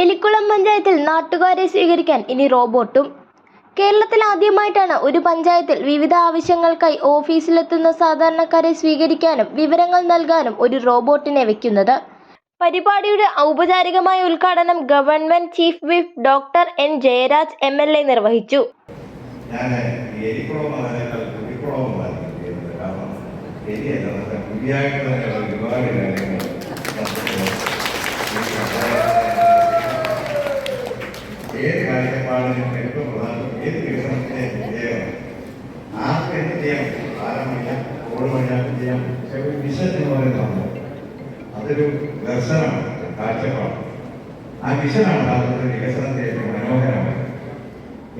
എലിക്കുളം പഞ്ചായത്തിൽ നാട്ടുകാരെ സ്വീകരിക്കാൻ ഇനി റോബോട്ടും. കേരളത്തിൽ ആദ്യമായിട്ടാണ് ഒരു പഞ്ചായത്തിൽ വിവിധ ആവശ്യങ്ങൾക്കായി ഓഫീസിലെത്തുന്ന സാധാരണക്കാരെ സ്വീകരിക്കാനും വിവരങ്ങൾ നൽകാനും ഒരു റോബോട്ടിനെ വെക്കുന്നത്. പരിപാടിയുടെ ഔപചാരികമായ ഉദ്ഘാടനം government chief whip doctor N Jayaraj M L A നിർവഹിച്ചു. ഞാൻ ഏത് കാഴ്ചപ്പാടിനും ഏറ്റവും പ്രധാനം. ഏത് വികസനത്തിന്റെ വിജയമാണ് ആർക്ക് എന്ത് ചെയ്യാൻ പറ്റും ആരാം ചെയ്യാം ഓട് വഴിയാക്കും ചെയ്യാം പക്ഷെ ഒരു വിഷൻ എന്ന് പറയുന്നത് അതൊരു ദർശനമാണ് കാഴ്ചപ്പാട് ആ വിഷനാണ് യഥാർത്ഥത്തിൽ വികസനത്തെ ഏറ്റവും മനോഹരമായത്.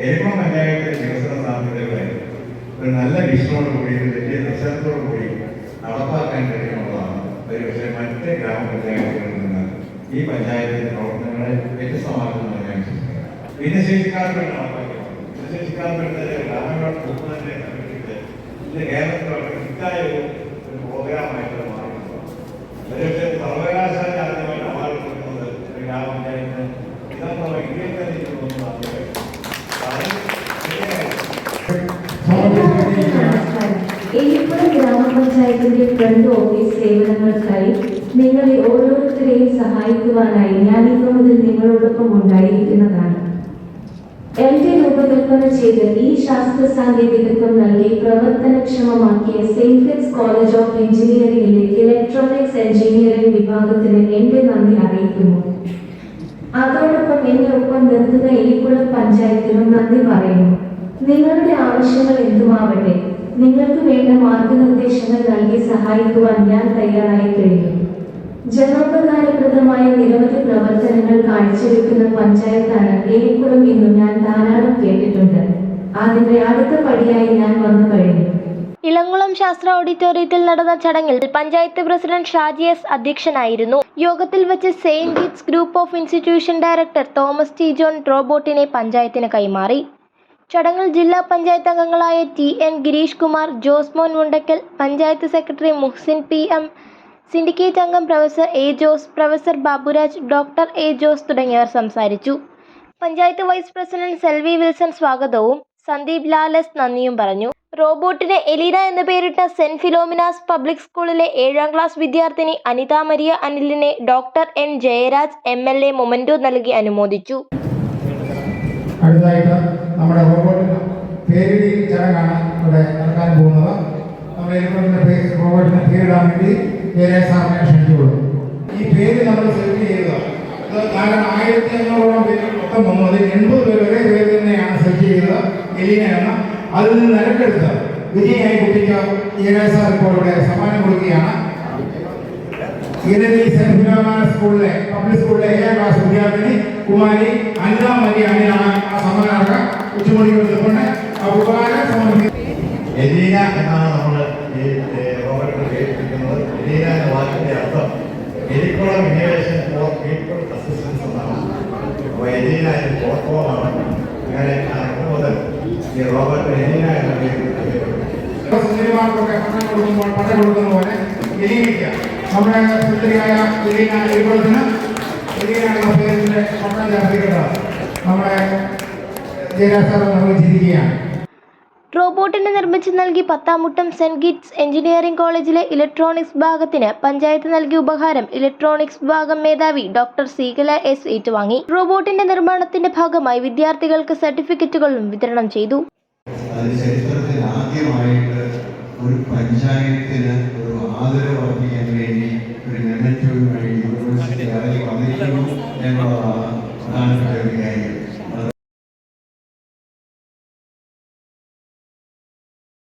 എരുമ പഞ്ചായത്തിലെ വികസന സാധ്യതകളെ ഒരു നല്ല വിഷനോട് കൂടി ഒരു വലിയ ദർശനത്തോടു കൂടി നടപ്പാക്കാൻ കഴിയുമെന്നുള്ളതാണ്. ഒരു പക്ഷേ മറ്റ് ഗ്രാമപഞ്ചായത്തുകളിൽ നിന്ന് ഈ പഞ്ചായത്തിന്റെ പ്രവർത്തനങ്ങളെ വിശ്വസിക്കുന്നത് ഭിന്നശേഷിക്കാർക്ക് ഭിന്നശേഷിക്കാർക്ക് ഗ്രാമങ്ങളുടെ പോകുന്നതിനെ സംബന്ധിച്ച് ഇത് കേരളത്തിലുള്ള ഹിറ്റായ ഒരു പ്രോഗ്രാമായിട്ട് മാറിയിട്ടുള്ളതാണ് ഒരുപക്ഷെ സർവകലാശാല ആദ്യമായിട്ട് അവാർഡ് കൊടുക്കുന്നത് ഒരു ഗ്രാമപഞ്ചായത്തിന് ഇതെന്നുള്ള ഇന്ത്യയിൽ തന്നെ ആദ്യമായിട്ട് എലിപ്പുറം ഗ്രാമപഞ്ചായത്തിന്റെ ഫ്രണ്ട് ഓഫീസ് സേവനങ്ങൾക്കായി നിങ്ങളെ ഓരോരുത്തരെയും സഹായിക്കുവാനായി ഞാൻ ഇന്നു മുതൽ നിങ്ങളോടൊപ്പം ഉണ്ടായിരിക്കുന്നതാണ്. എൽ ടി രൂപകൽപ്പന ചെയ്ത് ഈ ശാസ്ത്ര സാങ്കേതികത്വം നൽകി പ്രവർത്തനക്ഷമമാക്കിയ സെയിന്റ് ഫിറ്റ്സ് കോളേജ് ഓഫ് എഞ്ചിനീയറിംഗിലെ ഇലക്ട്രോണിക്സ് എഞ്ചിനീയറിംഗ് വിഭാഗത്തിന് എന്റെ നന്ദി അറിയിക്കുന്നു. അതോടൊപ്പം എന്നെ ഒപ്പം നിർത്തുന്ന എലിക്കുളം പഞ്ചായത്തിനും നന്ദി പറയുന്നു. നിങ്ങളുടെ ആവശ്യങ്ങൾ എന്തുമാവട്ടെ നിങ്ങൾക്ക് വേണ്ട മാർഗനിർദ്ദേശങ്ങൾ നൽകി സഹായിക്കുവാൻ ഞാൻ തയ്യാറായി കഴിഞ്ഞു. ജനോപകാരപ്രദമായ നിരവധി പ്രവർത്തനങ്ങൾ കാഴ്ചവെക്കുന്ന പഞ്ചായത്താണ് ഏലിക്കുളം എന്നും ഞാൻ ധാരാളം കേട്ടിട്ടുണ്ട്. അതിന്റെ അടുത്ത പടിയായി ഞാൻ വന്നു കഴിഞ്ഞു. ഇളങ്കുളം ശാസ്ത്ര ഓഡിറ്റോറിയത്തിൽ നടന്ന ചടങ്ങിൽ പഞ്ചായത്ത് പ്രസിഡന്റ് ഷാജി എസ് അധ്യക്ഷനായിരുന്നു. യോഗത്തിൽ വെച്ച് Saint Gits group of institution director Thomas T John റോബോട്ടിനെ പഞ്ചായത്തിന് കൈമാറി. ചടങ്ങിൽ ജില്ലാ പഞ്ചായത്ത് അംഗങ്ങളായ T N Girish Kumar Josemon Mundakkal panchayat secretary Muhsin P M syndicate അംഗം professor A Jose professor Baburaj doctor A Jose തുടങ്ങിയവർ സംസാരിച്ചു. Panchayat vice president Selvi Wilson സ്വാഗതവും സന്ദീപ് ലാലസ് നന്ദിയും പറഞ്ഞു. റോബോട്ടിന് എലീന എന്ന് പേരിട്ട സെന്റ് ഫിലോമിനാസ് പബ്ലിക് സ്കൂളിലെ ഏഴാം ക്ലാസ് വിദ്യാർത്ഥിനി Anitha Maria അനിലിനെ doctor N Jayaraj M L A memento നൽകി അനുമോദിച്ചു. അടുത്തതായിട്ട് നമ്മുടെ റോബോട്ടിന് പേരിടി ചടങ്ങാണ് ഇവിടെ നടക്കാൻ പോകുന്നത്. നമ്മുടെ വേണ്ടി പേരെ സാറിനെ ക്ഷണിച്ചുകൊള്ളു. ഈ പേര് നമ്മൾ സെലക്ട് ഇത് കാരണം ആയിരത്തി അഞ്ഞൂറോളം പേര് മൊത്തം വന്നു. അതിൽ എൺപത് പേര് ഒരേ പേര് തന്നെയാണ് സെലക്ട് ചെയ്തത്. എലീന എന്ന. അതിൽ നിന്ന് നിരക്കെടുത്ത് വിജയായി കുട്ടിക്ക് സാർ ഇപ്പോൾ ഇവിടെ സമ്മാനം കൊടുക്കുകയാണ്. ഇരവി സെന്റ് സ്കൂളിലെ പബ്ലിക് സ്കൂളിലെ ഏഴാം ക്ലാസ് വിദ്യാർത്ഥിനി കുമാരി അനിത മരിയാണിയാണ് ആ സമ്മാനാർഹ ഉച്ചമണികൾ നിൽക്കൊണ്ട് ആ ഉപകാരം സമർപ്പിക്കുന്നത് എലീന എന്നാണ് നമ്മൾ ഈ റോബർട്ടിന് പേരിട്ടിരിക്കുന്നത് എലീന എന്ന വാക്കിന്റെ അർത്ഥം Elikkulam innovation for people assistance എന്നാണ് അപ്പോൾ എലീന പ്രോട്ടോമാണ് അങ്ങനെ അന്ന് മുതൽ ഈ റോബർട്ട് എലീന എന്ന സുന്ദരിമാർക്കൊക്കെ എലീനയ്ക്ക് നമ്മുടെ സുന്ദരിയായ എലീന എലിക്കുളത്തിന് എലീന എന്ന പേരിന്റെ പട്ടം നമ്മുടെ ജയരാജ് സാർ റോബോട്ടിനെ നിർമ്മിച്ച് നൽകി പത്താമുട്ടം സെന്റ് ഗിറ്റ്സ് എഞ്ചിനീയറിംഗ് കോളേജിലെ ഇലക്ട്രോണിക്സ് ഭാഗത്തിന് പഞ്ചായത്ത് നൽകിയ ഉപഹാരം ഇലക്ട്രോണിക്സ് ഭാഗം മേധാവി ഡോക്ടർ സീകല എസ് ഏറ്റുവാങ്ങി. റോബോട്ടിന്റെ നിർമ്മാണത്തിന്റെ ഭാഗമായി വിദ്യാർത്ഥികൾക്ക് സർട്ടിഫിക്കറ്റുകളും വിതരണം ചെയ്തു. ഒരു ഒരു ആദരവ് വേണ്ടി